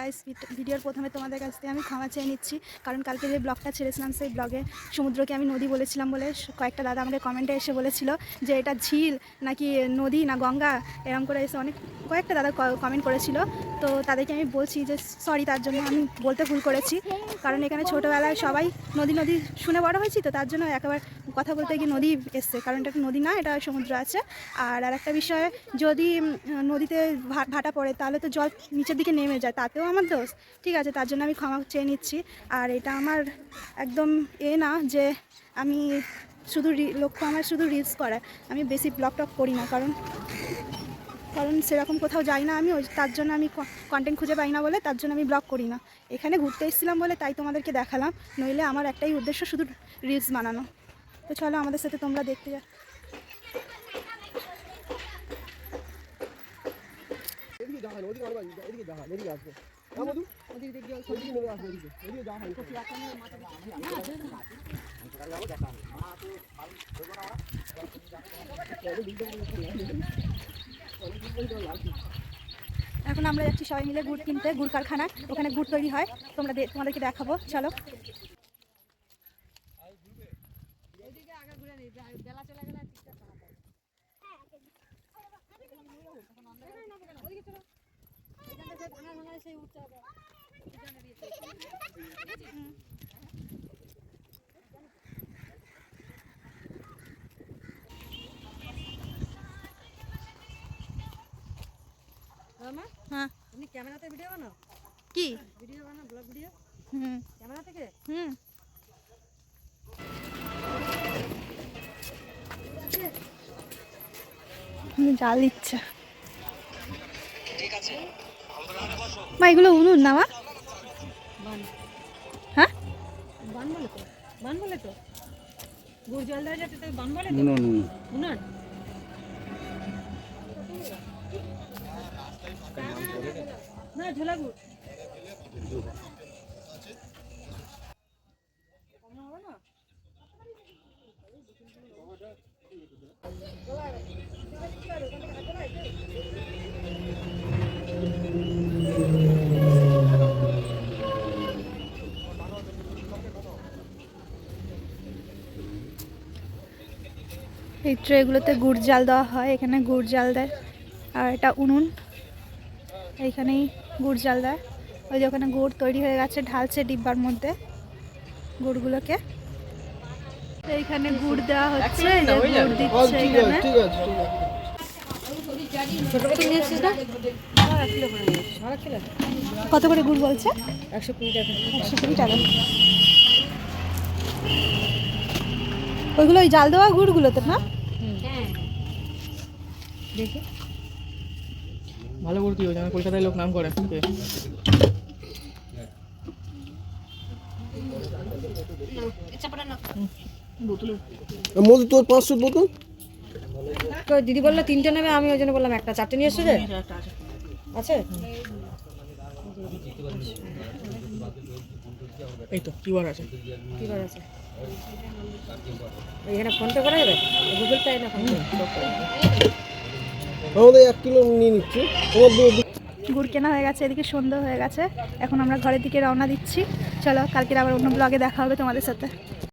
Guys ভিডিওর প্রথমে তোমাদের কাছ থেকে আমি ক্ষমা চেয়ে নিচ্ছি। কারণ কালকে যে ব্লগটা ছেড়েছিলাম, সেই ব্লগে সমুদ্রকে আমি নদী বলেছিলাম বলে কয়েকটা দাদা আমাকে কমেন্টে এসে বলেছিল যে এটা ঝিল নাকি নদী না গঙ্গা এরকম করে এসে অনেক কয়েকটা দাদা কমেন্ট করেছিল। তো তাদেরকে আমি বলছি যে সরি তার জন্য আমি বলতে ভুল করেছি। কারণ এখানে ছোটোবেলায় সবাই নদী নদী শুনে বড় হয়েছি, তো তার জন্য একেবারে কথা বলতে গিয়ে নদী এসছে। কারণ এটা নদী না, এটা সমুদ্র আছে। আর আর একটা বিষয়, যদি নদীতে ভাটা পড়ে, তাহলে তো জল নিচের দিকে নেমে যায়, তাতেও আমার দোষ। ঠিক আছে, তার জন্য আমি ক্ষমা চেয়ে নিচ্ছি। আর এটা আমার একদম এ না যে আমি শুধু লক্ষ্য আমার শুধু রিলস করা। আমি বেশি ব্লগ টক করি না, কারণ কারণ সেরকম কোথাও যাই না আমি, ওই তার জন্য আমি কন্টেন্ট খুঁজে পাই না বলে, তার জন্য আমি ব্লগ করি না। এখানে ঘুরতে এসেছিলাম বলে তাই তোমাদেরকে দেখালাম, নইলে আমার একটাই উদ্দেশ্য শুধু রিলস বানানো। তো চলো আমাদের সাথে তোমরা দেখতে যা। এখন আমরা যাচ্ছি সবাই মিলে গুড় কিনতে, গুড় কারখানা। ওখানে গুড় তৈরি হয়। তোমরা তোমাদেরকে দেখাবো। চলো। হ্যাঁ তুমি ক্যামেরাতে ভিডিও বানাও? কি? ভিডিও বানাও ব্লগ ভিডিও হুম। ক্যামেরা থেকে? হুম। জাল দিচ্ছে মা এগুলো উনুন না মা। বান। হ্যাঁ? বান বলে তো বান বলে তো। গুড় জল দেওয়া যাতে বান বলে তো? উনুন? না ঝোলা গুড়। এই ট্রেগুলোতে গুড় জাল দেওয়া হয় এখানে গুড় জাল দেয়। আর এটা উনুন এইখানেই গুড় জাল দেয়। ওই যে ওখানে গুড় তৈরি হয়ে গেছে ঢালছে ডিব্বার মধ্যে গুড়গুলোকে। এইখানে গুড় দেওয়া হচ্ছে গুড় দিচ্ছে এখানে। কত করে গুড় বলছে? একশো কুড়ি টাকা। একশো কুড়ি টাকা। ওইগুলো ওই জাল দেওয়া গুড়গুলোতে না? দেখি। ভালো করতে হবে জানো কলকাতায় লোক নাম করে। মধু তোর পাঁচশো বোতল তো দিদি বলল তিনটে নেবে আমি ওই জন্য বললাম একটা চারটে নিয়ে এসছো? যে আছে? এই তো কিউআর আছে। কি করে আছে। এখানে ফোনপে করা যাবে? গুগল পে না ফোনপে আমাদের এক কিলো নিয়ে নিচ্ছি। গুড় কেনা হয়ে গেছে, এদিকে সন্ধ্যা হয়ে গেছে। এখন আমরা ঘরের দিকে রওনা দিচ্ছি। চলো, কালকের আবার অন্য ব্লগে দেখা হবে তোমাদের সাথে।